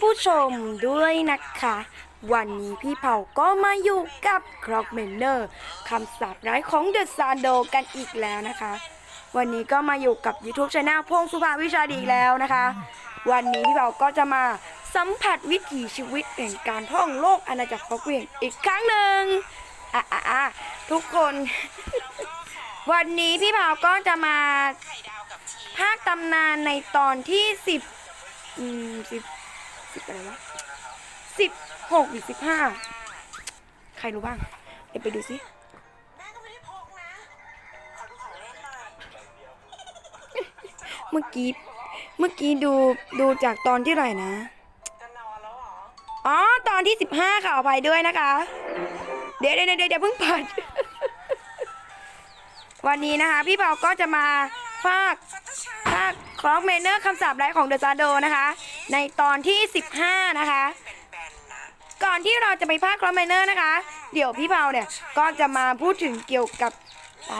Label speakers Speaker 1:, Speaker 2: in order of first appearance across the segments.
Speaker 1: ผู้ชมด้วยนะคะ วันนี้พี่เผาก็มาอยู่กับครอกเมนเนอร์คำสาปร้ายของเดอะซานโดกันอีกแล้วนะคะ วันนี้ก็มาอยู่กับ YouTube Channel พงสุภาวิชาดีอีกแล้วนะคะ วันนี้พี่เผาก็จะมาสัมผัสวิถีชีวิตแห่งการท่องโลกอาณาจักรฟอกเวียงอีกครั้งหนึ่งอะอะอะทุกคน วันนี้พี่เผาก็จะมาภาคตำนานในตอนที่สิบอืมสิบ สิบอะไรวะสิบหกหรือสิบห้าใครรู้บ้างเดี๋ยวไปดูสิ
Speaker 2: แม่ก็ไม่ได้พกนะขอดูของเล่นหน่อย
Speaker 1: เมื่อกี้เมื่อกี้ดูดูจากตอนที่ไหนนะ
Speaker 2: จะนอนแล้วเหรอ
Speaker 1: อ๋อตอนที่สิบห้าค่ะอภัยด้วยนะคะเดี๋ยวเดี๋ยวเดี๋ยวเดี๋ยวเพิ่งปัดวันนี้นะคะ พี่เปาก็จะมาฝาก
Speaker 2: ฟัตตาชา
Speaker 1: ภาคคล้องเมนเนอร์คำสาปร้ายของเดอะซาโดนะคะ ในตอนที่ 15 นะคะ ก่อนที่เราจะไปภาคคลองเมเนอร์นะคะ เดี๋ยวพี่เปาเนี่ยก็จะมาพูดถึงเกี่ยวกับ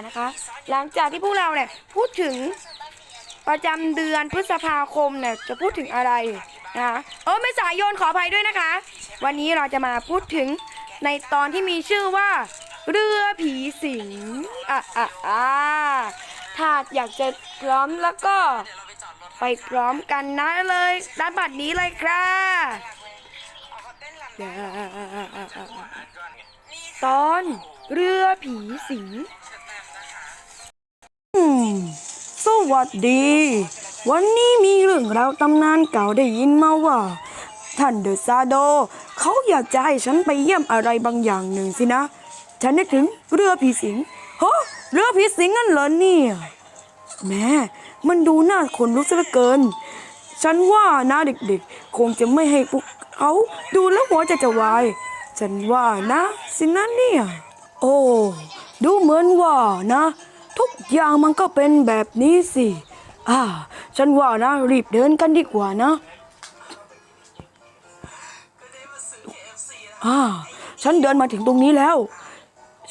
Speaker 1: นะคะ หลังจากที่พวกเราเนี่ยพูดถึงประจำเดือนพฤษภาคมเนี่ยจะพูดถึงอะไรนะคะเออไม่สายโยนขออภัยด้วยนะคะ วันนี้เราจะมาพูดถึงในตอนที่มีชื่อว่า เรือผีสิงอะอะอะถ้าอยากจะพร้อมแล้วก็
Speaker 2: ไป
Speaker 1: พร้อมกันนะเลยด้านบัดนี้เลยครับ
Speaker 2: ต
Speaker 1: อนเรือผีสิงสวัสดี วันนี้มีเรื่องราวตำนานเก่าได้ยินมาว่า ท่านเดอะซาโด เขาอยากจะให้ฉันไปเยี่ยมอะไรบางอย่างหนึ่งสินะ ฉันนึกถึงเรือผีสิงฮะเรือผีสิงนั่นเหรอเนี่ยแม่ มันดูน่าขนลุกซะเหลือเกิน ฉันว่านะเด็กๆ คงจะไม่ให้พวกเขาดูแล้วหัวใจจะวาย ฉันว่านะสินะเนี่ย โอ้ดูเหมือนว่านะ ทุกอย่างมันก็เป็นแบบนี้สิอ่าฉันว่านะรีบเดินกันดีกว่านะ
Speaker 2: อ่า
Speaker 1: ฉันเดินมาถึงตรงนี้แล้ว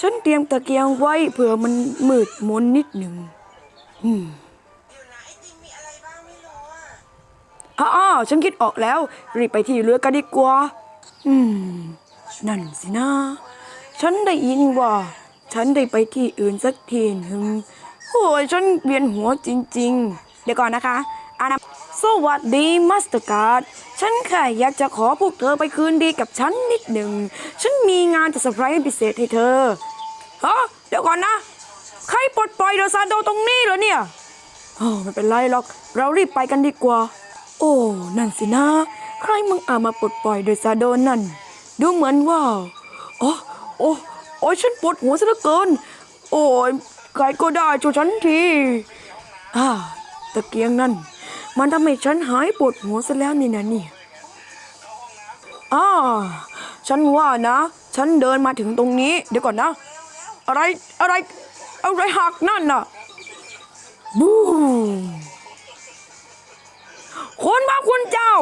Speaker 1: ฉันเตรียมตะเกียงไว้เผื่อมันมืดมนนิดหนึ่งอืม
Speaker 2: อะอ้า
Speaker 1: ฉันคิดออกแล้ว รีบไปที่เรือกันดีกว่า อืม นั่นสินะ ฉันได้ยินว่า ฉันได้ไปที่อื่นสักทีหนึ่งโอ้ยฉันเวียนหัวจริง ๆ เดี๋ยวก่อนนะคะอานาสวัสดีมาสเตอร์การ์ด ฉันแค่อยากจะขอพวกเธอไปคืนดีกับฉันนิดหนึ่ง ฉันมีงานจะเซอร์ไพรส์พิเศษให้เธอฮะเดี๋ยวก่อนนะ ใครปลดปล่อยเดอะซานโดตรงนี้เหรอเนี่ยโอ้ไม่เป็นไรหรอก เรารีบไปกันดีกว่า โอ้ นั่นสินะ ใครมึงอามาปลดปล่อยโดยซาโดนนั่น ดูเหมือนว่าโอ้โอ้โอ้ยฉันปวดหัวซะเหลือเกิน โอ้ยใครก็ได้ช่วยฉันทีอ่าตะเกียงนั่น มันทำให้ฉันหายปวดหัวซะแล้วนี่นะนี่อ่าฉันว่านะ ฉันเดินมาถึงตรงนี้ เดี๋ยวก่อนนะ อะไรอะไรอะไรหักนั่นน่ะบูม คุณพระคุณเจ้า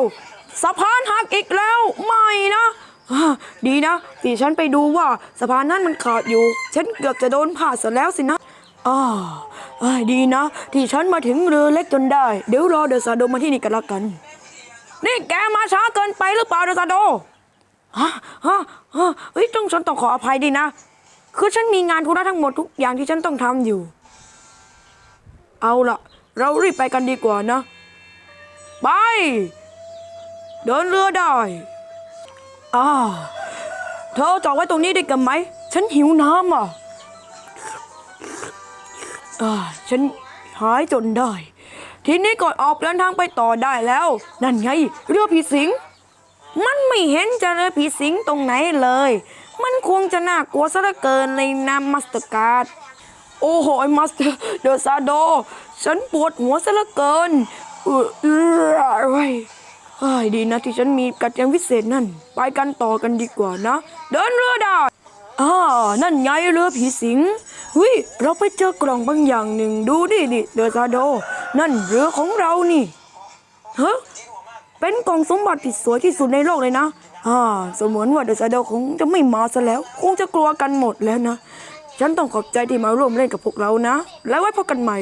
Speaker 1: สะพานหักอีกแล้วไม่นะอ่าดีนะที่ฉันไปดูว่าสะพานนั้นมันขาดอยู่ ฉันเกือบจะโดนผ่าดซะแล้วสินะอ่าอ่าดีนะ ที่ฉันมาถึงเรือเล็กจนได้ เดี๋ยวรอเดอะซาโดมาที่นี่กันละกัน นี่แกมาช้าเกินไปหรือเปล่าเดอะซาโดฮะฮะฮะเฮ้ยต้องฉันต้องขออภัยดีนะ คือฉันมีงานธุระทั้งหมดทุกอย่างที่ฉันต้องทำอยู่ เอาล่ะ เรารีบไปกันดีกว่านะ ไป เดินเรือได้อ่าเธอจอดไว้ตรงนี้ได้กันไหม ฉันหิวน้ำอะอ่าฉันหายจนได้ ทีนี้ก็ออกเดินทางไปต่อได้แล้ว นั่นไง เรือผีสิง มันไม่เห็นจะเรือผีสิงตรงไหนเลย มันคงจะน่ากลัวซะเหลือเกินในนามมาสเตอร์การ์ดโอ้โหมาสเตอร์เดอะซาโด ฉันปวดหัวซะเหลือเกิน เออเอออะไรเฮ้ยดีนะที่ฉันมีกัดยังวิเศษนั่น ไปกันต่อกันดีกว่านะ เดินเรือได้อ่านั่นไงเรือผีสิงหุยเราไปเจอกล่องบางอย่างหนึ่งดูดิดิเดอซาโด นั่นเรือของเรานี่เฮ้ยเป็นกล่องสมบัติที่สวยที่สุดในโลกเลยนะอ่าเสมือนว่าเดอะซาโดคงจะไม่มาซะแล้ว คงจะกลัวกันหมดแล้วนะ ฉันต้องขอบใจที่มาร่วมเล่นกับพวกเรานะ แล้วไว้พบกันใหม่